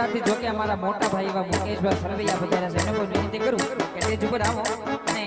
આશીર્વાદથી જોકે અમારા મોટા ભાઈ એવા મુકેશભાઈ સરવૈયા બધા છે એને કોઈ વિનંતી કરું કે જ ઉપર આવો અને